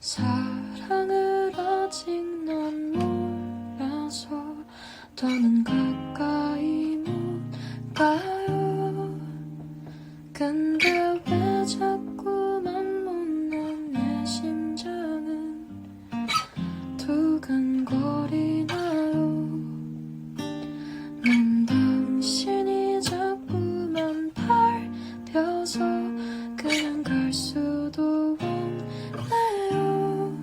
사랑을 아직 넌 몰라서 더는 가까이 못 가요. 근데 왜 자꾸만 못난 내 심장은 두근거리 수 없나요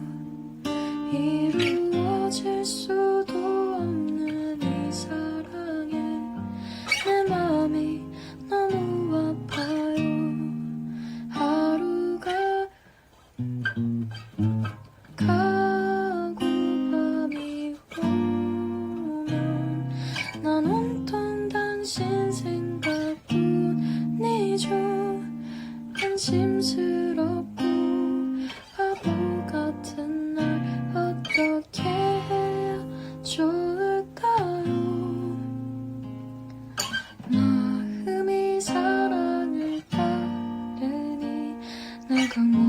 이루어질 수도 없는 이 사랑에 내 마음이 너무 아파요. 하루가 가고 밤이 오면 난 온통 당신 생각뿐이죠. 심술 좋을까요? 마음이 사랑을 따르니 내가 뭐